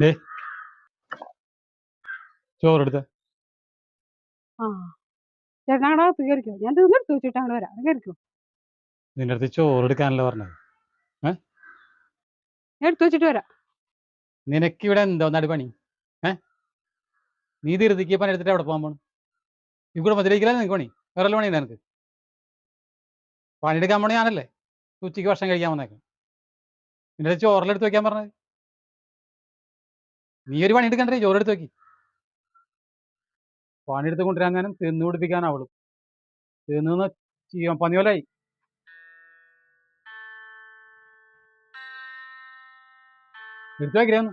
Day ചോറെടുത്ത അങ്ങോട്ട് കയറിക്കോ ഞാൻ തിന്നെടുത്ത് വെച്ചിട്ട് അങ്ങോട്ട് വരാം. കയറിക്കോ നിന്റെ അടുത്ത് ചോറെടുക്കാനല്ല പറഞ്ഞത്? എടുത്തു വെച്ചിട്ട് വരാം. നിനക്ക് ഇവിടെ എന്താ ഒന്നാടി പണി ഏ? നീ ധൃതിക്ക് പണി എടുത്തിട്ട് അവിടെ പോകാൻ പോണു? ഈ കുടുംബത്തിലേക്കല്ലേ നിനക്ക് പണി? വേറെ പണി ഉണ്ട് എനിക്ക് പണിയെടുക്കാൻ പോണ ഞാനല്ലേ. ഉച്ചയ്ക്ക് ഭക്ഷണം കഴിക്കാൻ വന്നേക്കാം നിന്റെ ചോറിലെടുത്ത് വെക്കാൻ പറഞ്ഞത്? നീ ഒരു പണി എടുക്കണ്ടേ? ചോറെടുത്ത് വെക്കി. പണിയെടുത്ത് കൊണ്ടുവരാൻ തിന്നു പിടിപ്പിക്കാൻ അവളും. തിന്നു ചെയ്യാൻ പന്നി പോലായി എടുത്തു വെക്കലേ ഒന്ന്.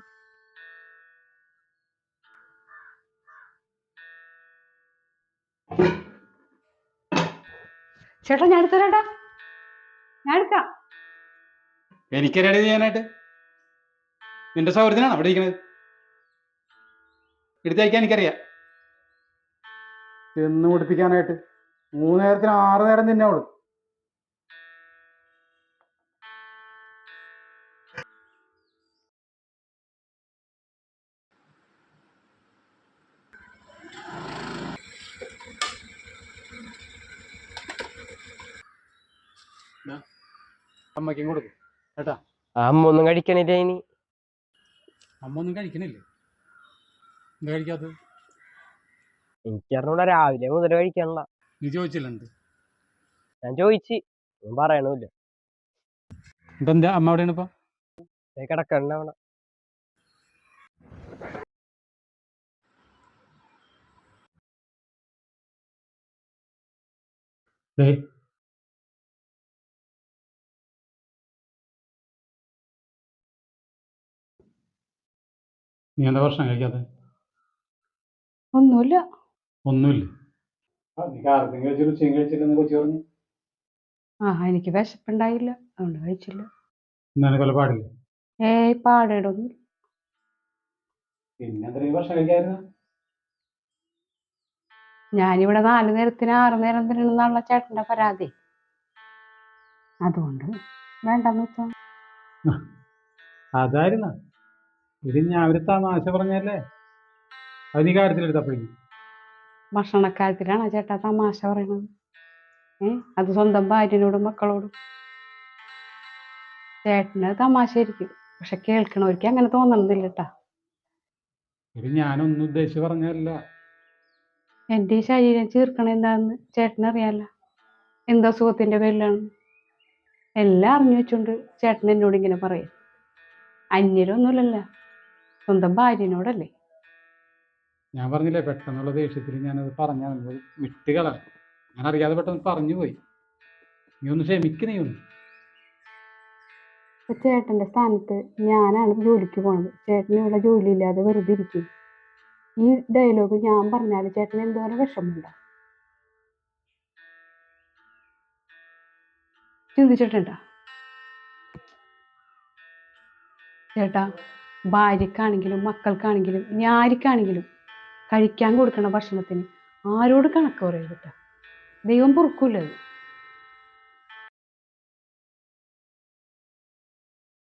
ചേട്ടാ ഞാൻ എടുത്തു തരാട്ടാ. ഞാൻ എടുക്കാം. എനിക്കറിയാടി ചെയ്യാനായിട്ട്? നിന്റെ സൗകര്യത്തിനാണ് അവിടെ ഇരിക്കണത്? എടുത്തയക്കാൻ എനിക്കറിയാം. എന്ന് മുടിപ്പിക്കാനായിട്ട്. മൂന്ന് നേരത്തിന് ആറ് നേരം തന്നെ അവൾ അമ്മയ്ക്കും കൊടുക്കും. കേട്ടാ? അമ്മ ഒന്നും കഴിക്കണില്ല ഇനി? അമ്മ ഒന്നും കഴിക്കണില്ലേ? എന്താ കഴിക്കാത്തത് എനിക്കറിഞ്ഞൂടെ രാവിലെ മുതൽ കഴിക്കാനുള്ള. നീ ചോദിച്ചില്ലുണ്ട് ഞാൻ ചോദിച്ച് ഒന്നും പറയണമില്ല. എന്നിട്ട് എന്താ അമ്മ എവിടെയാണ് ഇപ്പൊ? കിടക്കണ്ട അവിടെ. നീ എന്താ ഭക്ഷണം കഴിക്കാത്ത? ഒന്നുമില്ല. ഒന്നുമില്ല. ആ എനിക്ക് വിശപ്പുണ്ടായില്ല. അതുകൊണ്ട് കഴിച്ചില്ല. ഇന്നാണ് കൊല്ല പാടില്ല? ഏയ് പാടേടൊന്നും ഞാനിവിടെ നാല് നേരത്തിന് ആറ് നേരം തിന്നണമെന്നുള്ള ചേട്ടന്റെ പരാതി. അതുകൊണ്ട് വേണ്ടെന്ന് വെച്ചാ. അതായിരുന്ന. ഇത് ഞാൻ ഒരു തമാശ പറഞ്ഞല്ലേ? അത് നീ കാര്യത്തിലെടുത്തപ്പോഴേക്കും ഭക്ഷണക്കാര്യത്തിലാണ് ചേട്ടാ തമാശ പറയണത് ഏ? അത് സ്വന്തം ഭാര്യനോടും മക്കളോടും. ചേട്ടന് തമാശയായിരിക്കും. പക്ഷെ കേൾക്കണവർക്ക് അങ്ങനെ തോന്നണമെന്നില്ല കേട്ടാ ഇത് ഞാനൊന്നും ഉദ്ദേശിച്ച് പറഞ്ഞല്ല എന്റെ ഈ ശരീരം ചീർക്കണ എന്താന്ന് ചേട്ടനറിയാല്ല എന്താ സുഖത്തിന്റെ പേരിലാണ്. എല്ലാം അറിഞ്ഞു വെച്ചോണ്ട് ചേട്ടൻ എന്നോട് ഇങ്ങനെ പറയും. അന്യരൊന്നുമില്ലല്ല. സ്വന്തം ഭാര്യനോടല്ലേ? ഞാൻ പറഞ്ഞില്ലേ പെട്ടെന്നുള്ള ദേഷ്യത്തിൽ ഞാനത് വിട്ട് കളഞ്ഞു ഞാൻ അറിയാതെ പെട്ടെന്ന് പറഞ്ഞു പോയി. നീ ഒന്ന് ക്ഷമിക്ക് നീ ഒന്ന്. ചേട്ടന്റെ സ്ഥാനത്ത് ഞാനാണ് ജോലിക്ക് പോണത്. ചേട്ടന് ഇവിടെ ജോലി ഇല്ലാതെ വെറുതെ ഇരിക്കും. ഈ ഡയലോഗ് ഞാൻ പറഞ്ഞാൽ ചേട്ടന് എന്തോരം വിഷമമുണ്ടോ? ചിന്തിച്ചിട്ടുണ്ടോ? ചേട്ടാ ഭാര്യക്കാണെങ്കിലും മക്കൾക്കാണെങ്കിലും ഇനി ആർക്കാണെങ്കിലും കഴിക്കാൻ കൊടുക്കണ ഭക്ഷണത്തിന് ആരോട് കണക്ക് പറയും കേട്ടോ ദൈവം പൊറുക്കൂല അത്